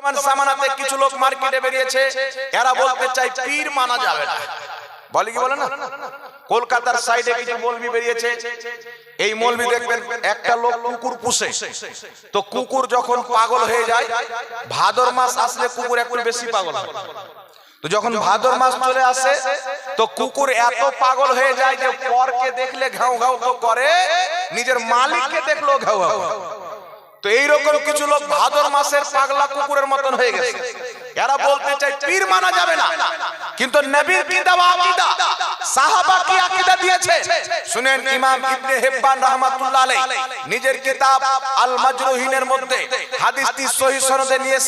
বর্তমান সামানাতে কিছু লোক মার্কেটে বেরিয়েছে, এরা বলতে চাই পীর মানা যাবে না। বলে কি বলে না? কলকাতার সাইডে কিছু মৌলবি বেরিয়েছে, এই মৌলবি দেখবেন একটা লোক কুকুর পুষে। তো কুকুর যখন পাগল হয়ে যায়, ভাদর মাস আসলে কুকুর একটু বেশি পাগল হয়। তো যখন ভাদর মাস চলে আসে, তো কুকুর এত পাগল হয়ে যায় যে পরকে দেখলে ঘাউ ঘাউ করে, নিজের মালিককে দেখলেও ঘাউ ঘাউ। তো এইরকম কিছু লোক ভাদর মাসের পাগলা কুকুরের মতন হয়ে গেছে। এরা বলতে চাই পীর মানা যাবে না। কিন্তু নবীর কি দেওয়া সাহাবা কি আকীদা দিয়েছে? শুনেন ইমাম ইবনে হিব্বান রাহমাতুল্লাহ আলাইহি। নিজের কিতাব আল মাজরুহিনের মধ্যে হাদিসটি সহিহ সনদে নিয়ে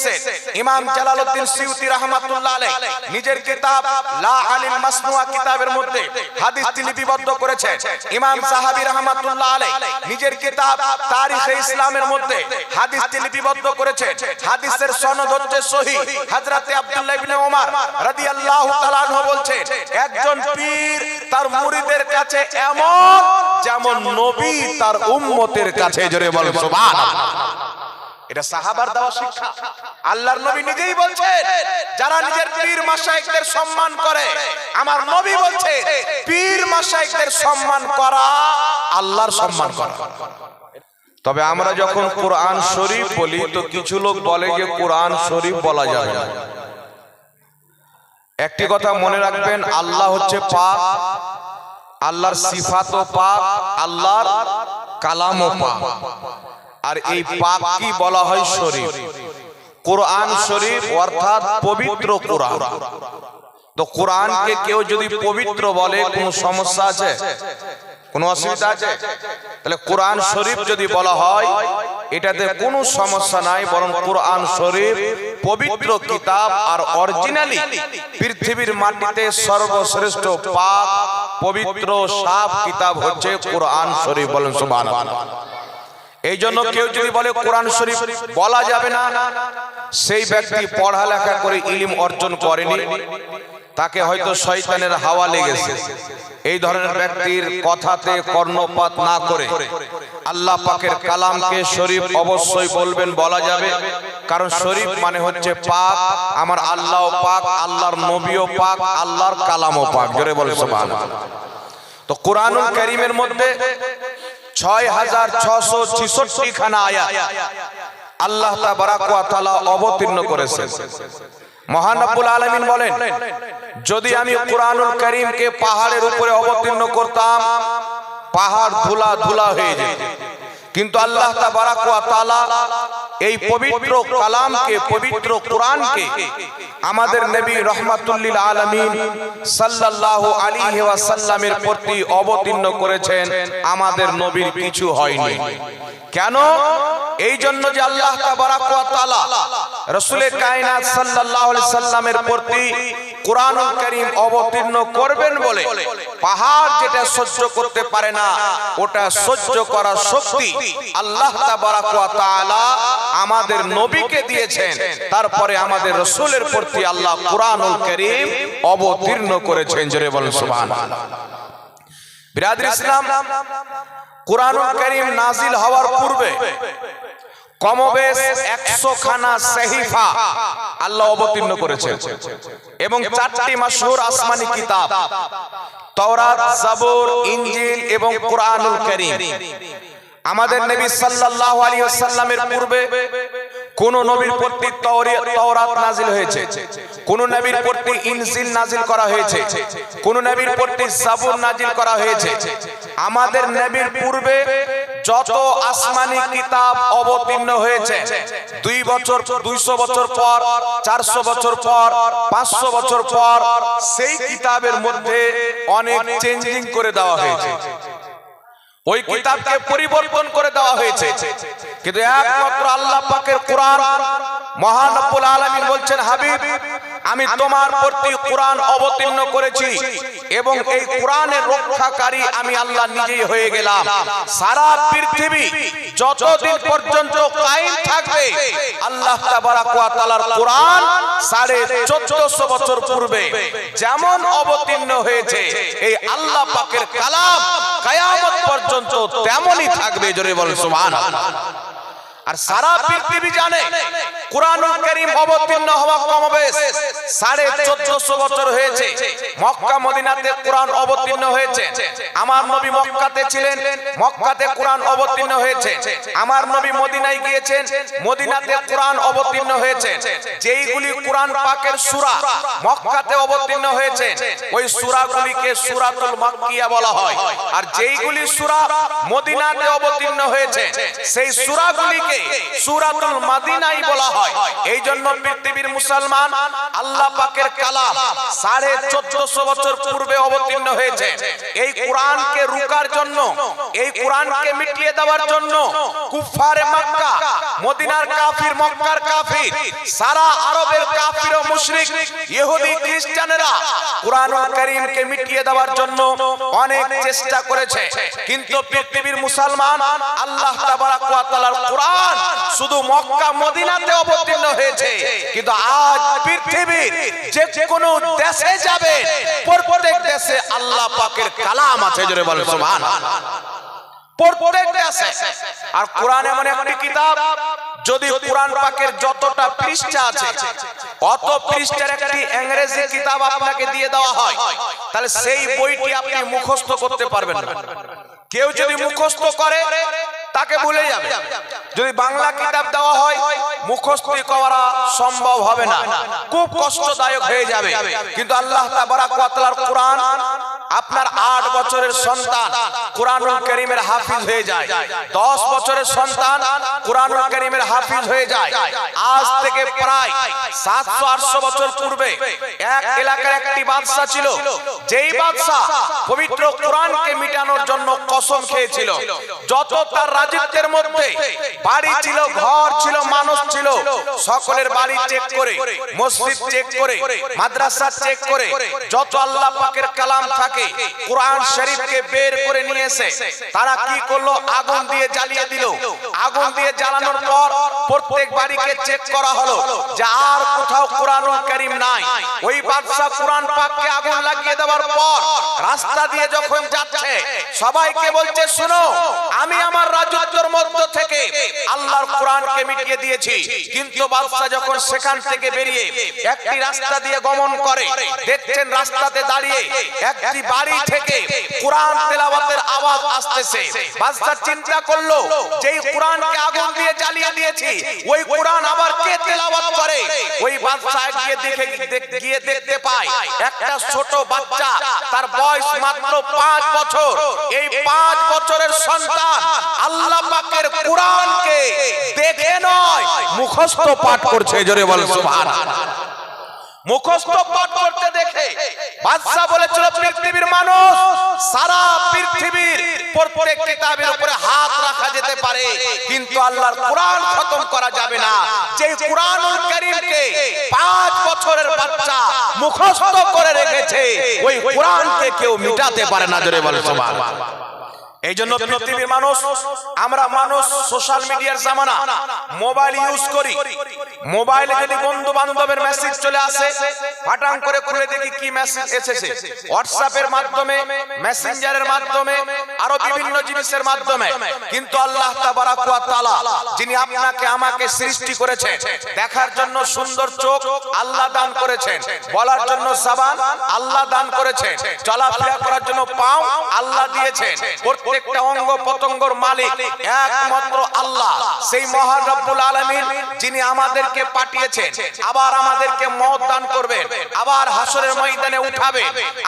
ইমাম জালালউদ্দিন সিউতি রাহমাতুল্লাহ আলাইহি। নিজের কিতাব লা আলিল মাসনুয়া কিতাবের মধ্যে হাদিসটি লিপিবদ্ধ করেছেন ইমাম সাহাবী রাহমাতুল্লাহ আলাইহি নিজের কিতাব তারিখে ইসলামের মধ্যে হাদিসটি লিপিবদ্ধ করেছেন হাদিসের সনদ হচ্ছে সহিহ হযরতে আব্দুল্লাহ ইবনে ওমর রাদিয়াল্লাহু তাআলা আনহু একজন পীর তার কাছে এমন, যেমন নবী তার উম্মতের কাছে, জোরে বল এটা সাহাবার দেওয়া শিক্ষা। আল্লাহর নবী নিজেই বলছেন, যারা নিজের পীর মাশাইখদের সম্মান করে, আমার নবী বলছে, পীর মাশাইখদের সম্মান করা, আল্লাহর সম্মান করা। তবে আমরা যখন কোরআন শরীফ বলি, তো কিছু লোক বলে যে কোরআন শরীফ বলা যায় একটি কথা মনে রাখবেন, আল্লাহ হচ্ছে পাপ আল্লাহর সিফাত পাপ আল্লাহর কালাম ও পাপ আর এই পাপ কি বলা হয় শরীর কোরআন শরীফ অর্থাৎ পবিত্র কোরআন। তো কোরআনকে কেউ যদি পবিত্র বলে, কোনো সমস্যা আছে? কোনো অসুবিধা আছে? তাহলে কোরআন শরীফ যদি বলা হয়, এটাতে কোনো সমস্যা নাই, বরং কোরআন শরীফ, পবিত্র কিতাব আর অরিজিনালি পৃথিবীর মাটিতে সর্বশ্রেষ্ঠ পাক, পবিত্র, সাফ কিতাব হচ্ছে কোরআন শরীফ বলেন, সুবহানাল্লাহ। এই জন্য কেউ যদি বলে কোরআন শরীফ বলা যাবে না, সেই ব্যক্তি পড়ালেখা করে ইলিম অর্জন করেনি তাকে হয়তো শয়তানের হাওয়া লেগেছে। এই ধরনের ব্যক্তির কথাতে কর্ণপাত না করে। আল্লাহ পাকের কালামকে শরীফ অবশ্যই বলবেন, বলা যাবে, কারণ শরীফ মানে হচ্ছে পাক, আমার আল্লাহ পাক, আল্লাহর নবীও পাক, আল্লাহর কালামও পাক। জোরে বলে তো কোরআনুল কারীমের মধ্যে ছয় হাজার ছশো ছিষট্টি খানা আয়াত আল্লাহ তালা অবতীর্ণ করেছেন। মহান রব্বুল আলামিন বলেন যদি আমি কোরআনুল করিমকে পাহাড়ের উপরে অবতীর্ণ করতাম পাহাড় ধুলা ধুলা হয়ে যেত। কিন্তু আল্লাহ এই পবিত্র কালামকে, পবিত্র কোরআনকে আমাদের নবী রহমাতুল্লিল আলামিন সাল্লাল্লাহু আলাইহি ওয়াসাল্লামের প্রতি অবতীর্ণ করেছেন। আমাদের নবীর কিছু হয়নি। কেন? এই জন্য যে আল্লাহ রাসূলের কায়নাত সাল্লাল্লাহু আলাইহি সাল্লামের প্রতি কোরআনুল কারীম অবতীর্ণ করবেন বলে, পাহাড় যেটা সহ্য করতে পারে না, ওটা সহ্য করার শক্তি আল্লাহ আমাদের নবীকে দিয়েছেন। তারপরে আমাদের রাসূলের প্রতি আল্লাহ কোরআনুল কারীম অবতীর্ণ করেছেন। জোরে বলেন, সুবহানাল্লাহ। বিরাদর ইসলাম, কোরআনুল কারীম নাজিল হওয়ার পূর্বে আল্লাহ অবতীর্ণ করেছেন। এবং চারটি মাসহুর আসমানি এবং কোরআনুল কারীম। আমাদের নবী সাল্লাল্লাহু আলাইহি ওয়াসাল্লামের পূর্বে কোন নবীর প্রতি তওরাত নাজিল হয়েছে। কোন নবীর প্রতি ইনজিল নাজিল করা হয়েছে। কোন নবীর প্রতি জাবুর নাজিল করা হয়েছে। আমাদের নবীর পূর্বে যত আসমানি কিতাব অবতীর্ণ হয়েছে দুই বছর দুইশো বছর পর চারশো বছর পর পাঁচশো বছর পর সেই কিতাবের মধ্যে অনেক চেঞ্জিং করে দেওয়া হয়েছে। ওই কিতাবকে পরিবর্তন করে দেওয়া হয়েছে। কিন্তু একমাত্র আল্লাহ পাকের কোরআন মহানব্বুল আলমিন বলছেন, হাবিব আমি তোমার প্রতি কোরআন অবতীর্ণ করেছি এবং এই কোরআনের রক্ষাকারী আমি আল্লাহ নিজেই হয়ে গেলাম। সারা পৃথিবী যতদিন পর্যন্ত কায়েম থাকবে, আল্লাহ তাআলার কোরআন 1450 বছর পূর্বে যেমন অবতীর্ণ হয়েছে, এই আল্লাহ পাকের কালাম কিয়ামত পর্যন্ত তেমনই থাকবে। জোরে বলেন, সুবহানাল্লাহ। আর সারা পৃথিবী জানে কোরআনুল কারীম অবতীর্ণ হওয়া কমবেশ। সাড়ে চোদ্দশো বছর হয়েছে। মক্কা মদিনাতে কোরআন অবতীর্ণ হয়েছে। আমার নবী মক্কাতে ছিলেন। মক্কাতে কোরআন অবতীর্ণ হয়েছে। আমার নবী মদিনায় গিয়েছেন। মদিনাতে কোরআন অবতীর্ণ হয়েছে। যেইগুলি কোরআন পাকের সূরা মক্কাতে অবতীর্ণ হয়েছে। ওই সূরাগুলিকে সূরাতুল মাক্কিয়া বলা হয়। আর যেইগুলি সূরা মদিনাতে অবতীর্ণ হয়েছে সেই সূরাগুলিকে সূরাতুল মাদিনাই বলা হয়। এই জন্য পৃথিবীর মুসলমান আল্লাহ পাকের কালাম সাড়ে চোদ্দশো বছর পূর্বে অবতীর্ণ হয়েছে। এই কোরআনকে রুকার জন্য, এই কোরআনকে মিটিয়ে দেওয়ার জন্য কুফারে মক্কা, মদিনার কাফির, মক্কার কাফির, সারা আরবের কাফির ও মুশরিক, ইহুদি, খ্রিস্টানেরা কোরআনুল কারীমকে মিটিয়ে দেওয়ার জন্য অনেক চেষ্টা করেছে। কিন্তু পৃথিবীর মুসলমান আল্লাহ তাবারাক ওয়া তাআলার কোরআন শুধু মক্কা, মদিনাতে অবতীর্ণ হয়েছে। কিন্তু আজ পৃথিবীর যে কোনো দেশে যাবে, প্রত্যেক দেশে আল্লাহ পাকের কালাম আছে, জোরে বলেন, সুবহানাল্লাহ। প্রত্যেক দেশে। আর কোরআন এমন একটি কিতাব, যদি কোরআন পাকের যতটা পৃষ্ঠা আছে, অত পৃষ্ঠার একটি ইংরেজি কিতাব আপনাকে দিয়ে দেওয়া হয়, তাহলে সেই বইটি আপনি মুখস্থ করতে পারবেন কেউ যদি মুখস্থ করে তাকে ভুলে যাবে। যদি বাংলা কিতাব দেওয়া হয় মুখস্থ করা সম্ভব হবে না। খুব কষ্টদায়ক হয়ে যাবে। কিন্তু আল্লাহ তাবারাক ওয়া তাআলার কোরআন আপনার আট বছরের সন্তান কোরআনুল করিমের হাফিজ হয়ে যায়। দশ বছরের সন্তান কোরআনুল করিমের হাফিজ হয়ে যায়। আজ থেকে প্রায় সাতশো আটশো বছর পূর্বে এক এলাকার একটি বাদশা ছিল, যেই বাদশা পবিত্র কোরআনকে মিটানোর জন্য কসম খেয়েছিল। যত তার রাজত্বের মধ্যে বাড়ি ছিল, ঘর ছিল, মানুষ ছিল, সকলের বাড়ি চেক করে, মসজিদ চেক করে, মাদ্রাসা চেক করে, যত আল্লাহ পাকের কালাম থাকে কোরআন শরীফকে বের করে নিয়ে এসে তারা কি করল? আগুন দিয়ে জ্বালিয়ে দিল। আগুন দিয়ে জ্বালানোর পর প্রত্যেক বাড়িকে চেক করা হলো যে আর কোথাও কোরআনুল কারীম নাই। ওই বাদশা কোরআন পাককে আগুন লাগিয়ে দেওয়ার পর রাস্তা দিয়ে যখন যাচ্ছে, সবাইকে বলছে, শুনো, আমি আমার রাজত্বের মধ্য থেকে আল্লাহর কোরআনকে মিটিয়ে দিয়েছি। কিন্তু বাদশা যখন সেখান থেকে বেরিয়ে একটি রাস্তা দিয়ে গমন করে, দেখছেন রাস্তাতে দাঁড়িয়ে একটি বাড়ি থেকে কোরআন তেলাওয়াতের আওয়াজ আসতেছে। বাদশা চিন্তা করল, যেই কোরআনকে আগুন দিয়ে জ্বালিয়ে দিয়েছি, ওই কোরআন আবার কে তেলাওয়াত করে? ওই বাদশা গিয়ে দেখে গিয়ে দেখতে পায়, একটা ছোট বাচ্চা, তার বয়স মাত্র পাঁচ বছর। এই পাঁচ বছরের সন্তান আল্লাহ পাকের কোরআনকে দেখে নয়, মুখস্থ পাঠ করছে, জোরে বলে, সুবহানাল্লাহ। মুখস্থ পাঠ করতে দেখে বাদশা বলেছিল পৃথিবীর মানুষ সারা পৃথিবীর প্রত্যেক কিতাবের উপরে হাত রাখা যেতে পারে। কিন্তু আল্লাহর কোরআন খতম করা যাবে না। যে কোরআনুল কারীমকে পাঁচ বছরের বাচ্চা মুখস্থ করে রেখেছে ওই কোরআনকে কেউ মিটাতে পারে না জোরে বলে সুবহানাল্লাহ। এই জন্য পৃথিবীর মানুষ, আমরা মানুষ সোশ্যাল মিডিয়ার জামানা মোবাইল ইউজ করি। মোবাইলে যদি বন্ধু বান্ধবের মেসেজ চলে আসে, ফাটাং করে খুলে দেখি কি মেসেজ এসেছে। হোয়াটসঅ্যাপের মাধ্যমে মেসেঞ্জারের মাধ্যমে আরও বিভিন্ন জিনিসের মাধ্যমে। কিন্তু আল্লাহ যিনি আপনাকে, আমাকে সৃষ্টি করেছেন দেখার জন্য সুন্দর চোখ আল্লাহ দান করেছেন। বলার জন্য জবান আল্লাহ দান করেছেন। চলাফেরা করার জন্য পাও আল্লাহ দিয়েছেন। প্রত্যেকটা অঙ্গ পতঙ্গর মালিক একমাত্র আল্লাহ। সেই মহান রব্বুল আলামিন, যিনি আমাদেরকে পাঠিয়েছেন, আবার আমাদেরকে মত দান করবেন আবার হাসরের ময়দানে উঠাবে।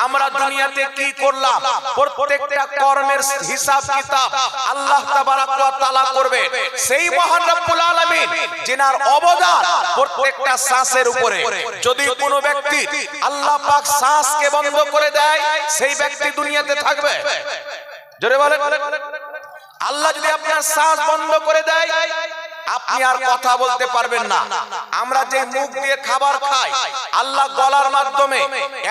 আমরা দুনিয়াতে কি করলাম? প্রত্যেকটা কর্মের হিসাব, কিতাব আল্লাহ তাবারাক ওয়া তাআলা করবে। সেই মহান রব্বুল আলামিন, যিনার অবদান প্রত্যেকটা শ্বাসের উপরে। যদি কোনো ব্যক্তি আল্লাহ পাক শ্বাসকে বন্ধ করে দেয়, সেই ব্যক্তি দুনিয়াতে থাকবে। জোরে বলেন। আল্লাহ যদি আপনার শ্বাস বন্ধ করে দেয় আপনি আর কথা বলতে পারবেন না। আমরা যে মুখ দিয়ে খাবার খাই আল্লাহ গলার মাধ্যমে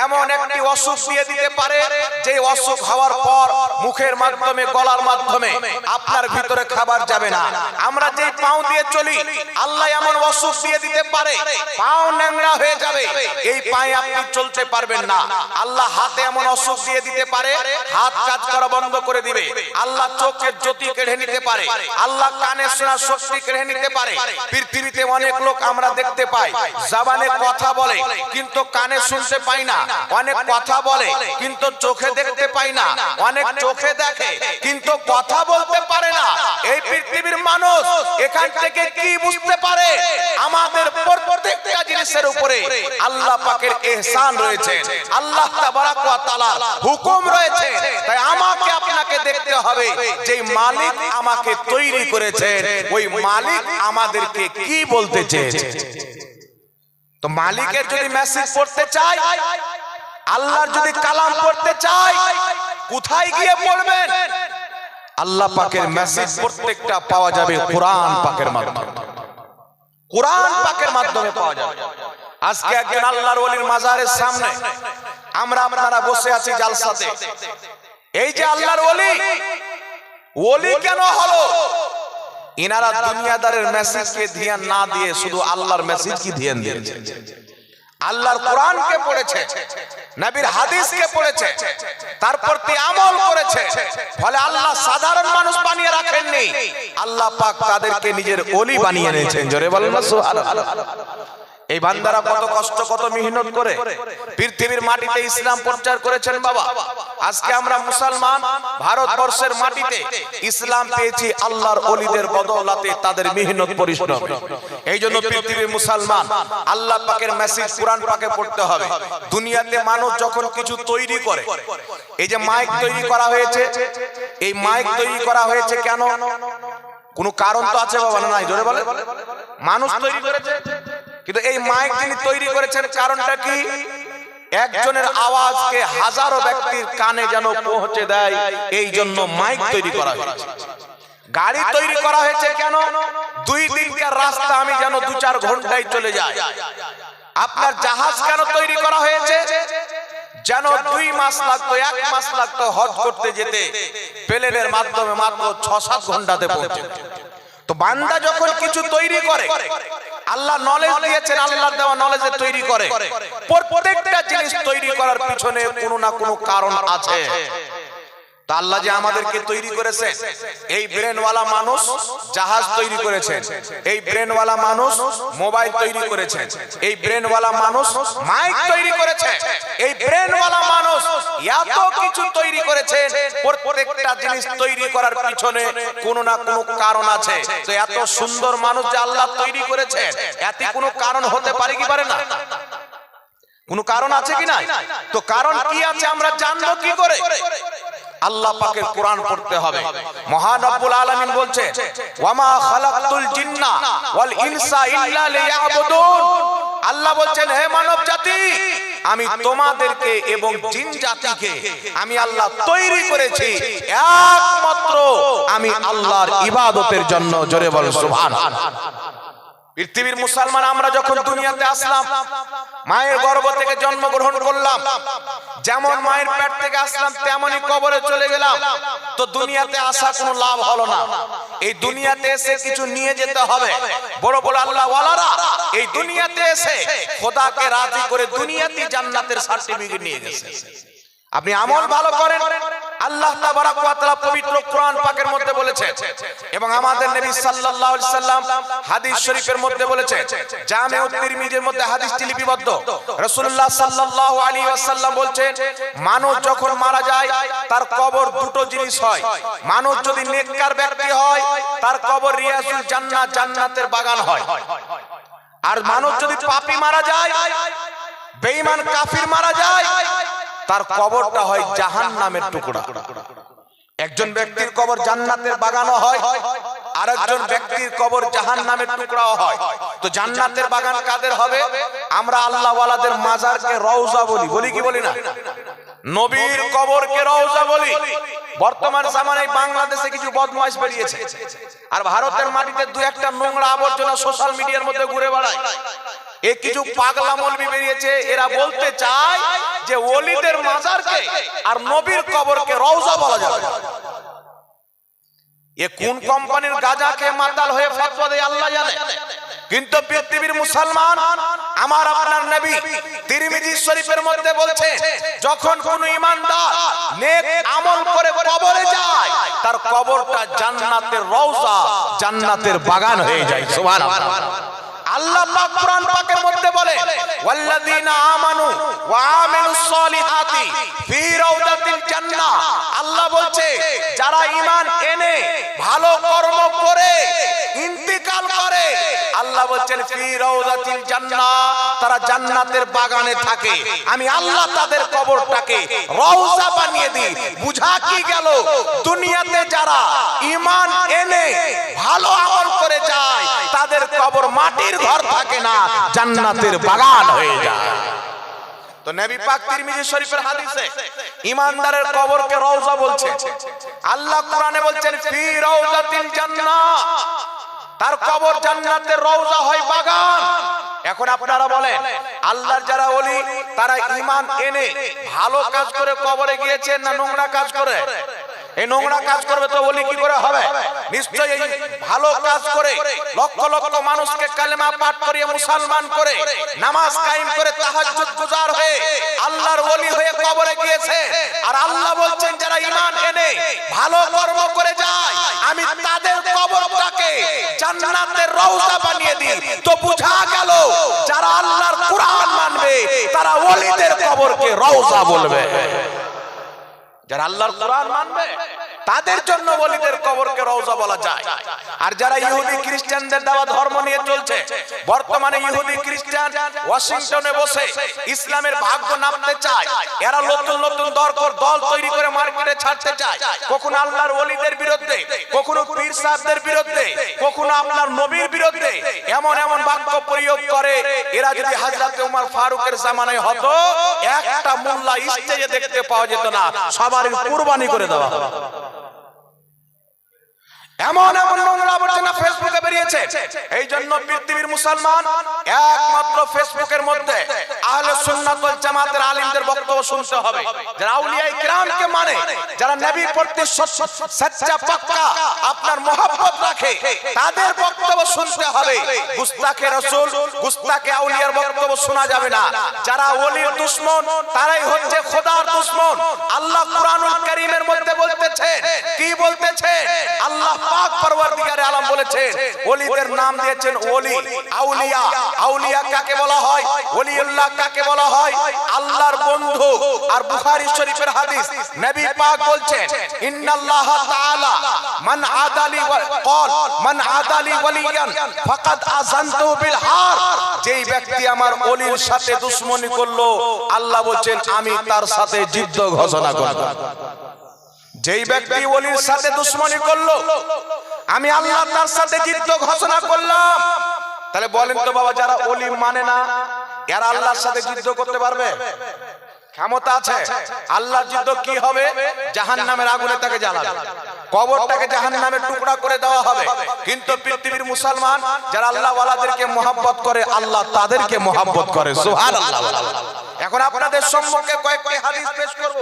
এমন একটি অসুখ দিয়ে দিতে পারে যে অসুখ হওয়ার পর মুখের মাধ্যমে গলার মাধ্যমে আপনার ভিতরে খাবার যাবে না। আমরা যে পাও দিয়ে চলি আল্লাহ এমন অসুখ দিয়ে দিতে পারে। পাও ন্যাংরা হয়ে যাবে। এই পায়ে আপনি চলতে পারবেন না। আল্লাহ হাতে এমন অসুখ দিয়ে দিতে পারে হাত কাজ করা বন্ধ করে দিবে আল্লাহ চোখের জ্যোতি কেড়ে নিতে পারে আল্লাহ কানে শোনার শক্তি কেড়ে নিতে পারে। পৃথিবীতে অনেক লোক আমরা দেখতে পাই। জাবানে কথা বলে, কিন্তু কানে শুনতে পাই না। অনেক কথা বলে, কিন্তু চোখে দেখতে পাই না। অনেক চোখে দেখে, কিন্তু কথা বলতে পারে না। এই পৃথিবীর মানুষ এখান থেকে কি বুঝতে পারে? আমাদের প্রত্যেকটা জিনিসের উপরে আল্লাহ পাকের এহসান রয়েছে। আল্লাহ তাবারাক ওয়া তাআলার হুকুম রয়েছে। তাই আমাকে আপনাকে দেখতে হবে যে মালিক আমাকে তৈরি করেছেন। ওই মালিক আমাদেরকে কি বলতে চেয়েছে? তো মালিকের যদি মেসেজ পড়তে চাই আল্লাহর যদি কালাম পড়তে চাই কোথায় গিয়ে পড়বেন? আল্লাহ পাকের মেসেজ প্রত্যেকটা পাওয়া যাবে কোরআন পাকের মাধ্যমে। কোরআন পাকের মাধ্যমে পাওয়া যাবে। আজকে একজন আল্লাহর ওলির মাজারের সামনে আমরা আপনারা বসে আছি জালসাতে। এই যে আল্লাহর ওলি ওলি কেন হলো? ইনারা দুনিয়াদারের মেসেজকে ধ্যান না দিয়ে শুধু আল্লাহর মেসেজ কি ধ্যান দিয়েছে। আল্লাহর কোরআনকে পড়েছে। নবীর হাদিসকে পড়েছে। তারপর তে আমল করেছে। ফলে আল্লাহ সাধারণ মানুষ বানিয়ে রাখেননি। আল্লাহ পাক তাদেরকে নিজের ওলি বানিয়ে নিয়েছেন। জোরে বলেন সুবহানাল্লাহ। এই বান্দারা কত কষ্ট, কত মেহনত করে পৃথিবীর মাটিতে ইসলাম প্রচার করেছেন বাবা। আজকে আমরা মুসলমান, ভারতবর্ষের মাটিতে ইসলাম পেয়েছি আল্লাহর অলিদের বদৌলাতে তাদের মেহনত পরিশ্রম। এই জন্য পৃথিবীর মুসলমান, আল্লাহ পাকের মেসেজ কোরআন পাকে পড়তে হবে। দুনিয়াতে মানুষ যখন কিছু তৈরি করে, এই যে মাইক তৈরি করা হয়েছে, এই মাইক তৈরি করা হয়েছে কেন? কোনো কারণ তো আছে বাবা না নাই? জোরে বলে মানুষ তৈরি করেছে? কিন্তু এই মাইক যিনি তৈরি করেছেন কারণটা কি? একজনের আওয়াজকে হাজারো ব্যক্তির কানে যেন পৌঁছে দেয় এই জন্য মাইক তৈরি করা হয়েছে। গাড়ি তৈরি করা হয়েছে কেন? দুই দিনকার রাস্তা আমি যেন দু চার ঘন্টায় চলে যাই আপনার জাহাজ কেন তৈরি করা হয়েছে? যেন দুই মাস লাগতো এক মাস লাগতো হজ করতে যেতে। প্লেনের মাধ্যমে মাত্র ছ সাত ঘন্টাতে পৌঁছে তো বান্দা যখন কিছু তৈরি করে আল্লাহ নলেজ দিয়েছেন আল্লাহ দেওয়া নলেজে তৈরি করে। প্রত্যেকটা জিনিস তৈরি করার পিছনে কোনো না কোনো কারণ আছে। তা আল্লাহ যে আমাদেরকে তৈরি করেছে এই ব্রেনওয়ালা মানুষ জাহাজ তৈরি করেছেন। এই ব্রেনওয়ালা মানুষ মোবাইল তৈরি করেছেন। এই ব্রেনওয়ালা মানুষ মাইক তৈরি করেছে এই ব্রেনওয়ালা মানুষ এত কিছু তৈরি করেছে প্রত্যেকটা জিনিস তৈরি করার পিছনে কোনো না কোনো কারণ আছে। তো এত সুন্দর মানুষ যে আল্লাহ তৈরি করেছে এতে কোনো কারণ হতে পারে কি পারে না? কোনো কারণ আছে কি না তো কারণ কি আছে আমরা জানব কি করে? আল্লাহ পাকের কোরআন পড়তে হবে। মহান রব্বুল আলামিন বলছে ওয়ামা খালাকতুল জিন্না ওয়াল ইনসা ইল্লা লিয়াবুদুন। আল্লাহ বলছেন হে মানব জাতি আমি তোমাদেরকে এবং জিন জাতিকে আমি আল্লাহ তৈরি করেছি। একমাত্র আমি আল্লাহর ইবাদতের জন্য জোরে বল। সুবহানাল্লাহ। পৃথিবীর মুসলমান আমরা যখন দুনিয়াতে আসলাম মায়ের গর্ভ থেকে জন্মগ্রহণ করলাম যেমন মায়ের পেট থেকে আসলাম তেমনই কবরে চলে গেলাম। তো দুনিয়াতে আসা কোনো লাভ হলো না। এই দুনিয়াতে এসে কিছু নিয়ে যেতে হবে। বড় বড় আল্লাহ ওয়ালারা এই দুনিয়াতে এসে খোদাকে রাজি করে দুনিয়াতে জান্নাতের সার্টিফিকেট নিয়ে গেছে। আপনি আমল ভালো করেন। আল্লাহ পবিত্র কোরআন পাকের মধ্যে বলেছে এবং আমাদের নবী সাল্লাল্লাহু সাল্লাম হাদিস শরীফের মধ্যে বলেছে জামিউত তিরমিজির মধ্যে হাদিসটি লিপিবদ্ধ। রাসূলুল্লাহ সাল্লাল্লাহু আলাইহি ওয়াসাল্লাম বলছেন, মানুষ যখন মারা যায়, তার কবর দুটো জিনিস হয়। মানুষ যদি নেককার ব্যক্তি হয়, তার কবর রিয়াজুল জান্নাত জান্নাতের বাগান হয়। আর মানুষ যদি পাপী মারা যায়, বেঈমান কাফির মারা যায় তার কবরটা হয় জাহান নামের টুকরা। একজন ব্যক্তির কবর জান্নাতের বাগানও হয় আর একজন ব্যক্তির কবর জাহান নামের টুকরাও হয়। তো জান্নাতের বাগান কাদের হবে? আমরা আল্লাহ ওয়ালাদের মাজারকে রওজা বলি। বলি কি বলি না? নবীর কবরকে রওজা বলি। বর্তমান জামানায় বাংলাদেশে কিছু বদমাইশ বেরিয়েছে। আর ভারতের মাটিতে দু একটা নোংরা আবর্জনা সোশ্যাল মিডিয়ার মধ্যে ঘুরে বেড়ায়। এ কিছু পাগলা মলবি বেরিয়েছে, এরা বলতে চায় যে ওলিদের মাজারকে আর নবীর কবরকে রওজা বলা যাবে। এ কোন কোম্পানির গাজাকে মাতাল হয়ে ফতোয়া দেয় আল্লাহ জানে। কিন্তু পৃথিবীর মুসলমান, আমার আপনার নবী তিরমিজি শরীফের মধ্যে বলছে, যখন কোন ইমানদার নেক আমল করে কবরে যায়, তার কবরটা জান্নাতের রওজা, জান্নাতের বাগান হয়ে যায়। সুবহানাল্লাহ। আল্লাহ পাক কোরআন পাকের মধ্যে বলে, ওয়াল্লাযীনা আমানু ওয়া আমিলুস সলিহাতি ফি রাউদাতিল জান্নাহ। আল্লাহ বলছে, যারা ঈমান এনে ভালো কর্ম করে, ইন্তিকাল করে, আল্লাহ বলছেন, ফি রাউদাতিল জান্নাহ। তারা জান্নাতের বাগানে থাকে। আমি আল্লাহ তাদের কবরটাকে রওজা বানিয়ে দিই। বুঝা কি গেল? দুনিয়াতে যারা ঈমান এনে ভালো আমল করে যায় তাদের কবর মাটির ঘর থাকে না, জান্নাতের বাগান হয়ে যায়। তো নবী পাক তিরমিজি শরীফের হাদিসে ইমানদারের কবরকে রওজা বলছে। আল্লাহ কোরআনে বলছেন, ফি রাউজাতিল জান্নাহ। তার কবর জান্নাতের রওজা হয় বাগান। এখন আপনারা বলেন, আল্লাহর যারা ওলি, তারা ঈমান এনে ভালো কাজ করে কবরে গিয়েছেন না নোংরা কাজ করে? এই নোংরা কাজ করবে তো বলি কি করে হবে? নিশ্চয়ই এই ভালো কাজ করে লক্ষ লক্ষ মানুষকে কালেমা পাঠ করিয়ে মুসলমান করে, নামাজ কায়েম করে তাহাজ্জুদ গুজার হয়ে আল্লাহর ওলি হয়ে কবরে গিয়েছে। আর আল্লাহ বলছেন, যারা ঈমান এনে ভালো কর্ম করে যায়, আমি তাদের কবরটাকে জান্নাতের রওজা বানিয়ে দিই। তো বুঝা গেল, যারা আল্লাহর কোরআন মানবে, তারা ওলিদের কবরকে রওজা বলবে। যারা আল্লাহর কোরআন মানবে তাদের জন্য বলিদের কবরকে রওজা বলা যায়। আর যারা ইহুদি খ্রিস্টানদের দেওয়া ধর্ম নিয়ে চলছে, বর্তমানে ইহুদি খ্রিস্টান ওয়াশিংটনে বসে ইসলামের ভাগ্য নামতে চায়। এরা নতুন নতুন দরকর দল তৈরি করে মার্কেটে ছাড়তে চায়। কখনো আল্লাহর ওলিদের বিরুদ্ধে, কখনো পীর সাহেবদের বিরুদ্ধে, কখনো আপনার নবীর বিরুদ্ধে এমন এমন বাক্য প্রয়োগ করে। এরা যদি হাজরাতে উমার ফারুকের জামানায় হতো, একটা মোল্লা স্টেজে দেখতে পাওয়া যেত না, সবার কুরবানি করে দেওয়া হতো। এমন এমন নোংরা আবর্জনা ফেসবুকে বেরিয়েছে। এই জন্য পৃথিবীর মুসলমান একমাত্র ফেসবুকের মধ্যে আহলে সুন্নাত ওয়াল জামাতের আলিমদের বক্তব্য শুনতে হবে। যারা আউলিয়া ইকরামকে মানে যারা নবীর প্রতি সচ্চা, পাক্কা আপনার মহব্বত রাখে, তাদের বক্তব্য শুনতে হবে। গুস্তাখে রাসূল, গুস্তাখে আউলিয়ার বক্তব্য শোনা যাবে না। যারা ওলির দুশমন, তারাই হচ্ছে খোদার দুশমন। আল্লাহ কুরআনুল কারীমের মধ্যে বলতেছেন, কি বলতেছেন? আল্লাহ পাক আলম বলেছেন, ওলিদের নাম দিয়েছেন ওলি, আউলিয়া। আউলিয়া কাকে বলা হয়? কাকে বলা হয়? আল্লাহর বন্ধু। আর বুখারী শরীফের হাদিস, নবী পাক বলছেন, ইন্নাল্লাহ তাআলা মান আদালি কল, মান আদালি ফাকাদ আযানতু বিল হার। যেই ব্যক্তি আমার ওলির সাথে দুশ্মনী করল, আল্লাহ বলছেন, আমি তার সাথে যুদ্ধ ঘোষণা করব। যেই ব্যক্তি ওলির সাথে দুশ্মনী করল আমি আল্লাহ তার সাথে যুদ্ধ ঘোষণা করলাম। তাহলে বলেন তো বাবা যারা ওলি মানে না এরা আল্লাহর সাথে যুদ্ধ করতে পারবে। ক্ষমতা আছে। আল্লাহর যুদ্ধ কি হবে? জাহান নামের আগুনে তাকে জ্বালাবে। কবরটাকে জাহান নামের টুকরা করে দেওয়া হবে। কিন্তু পৃথিবীর মুসলমান যারা আল্লাহ ওয়ালাদেরকে মোহাব্বত করে আল্লাহ তাদেরকে মোহাব্বত করে। সুবহানাল্লাহ। এখন আপনাদের সম্মুখে কয়েকটি হাদিস পেশ করব।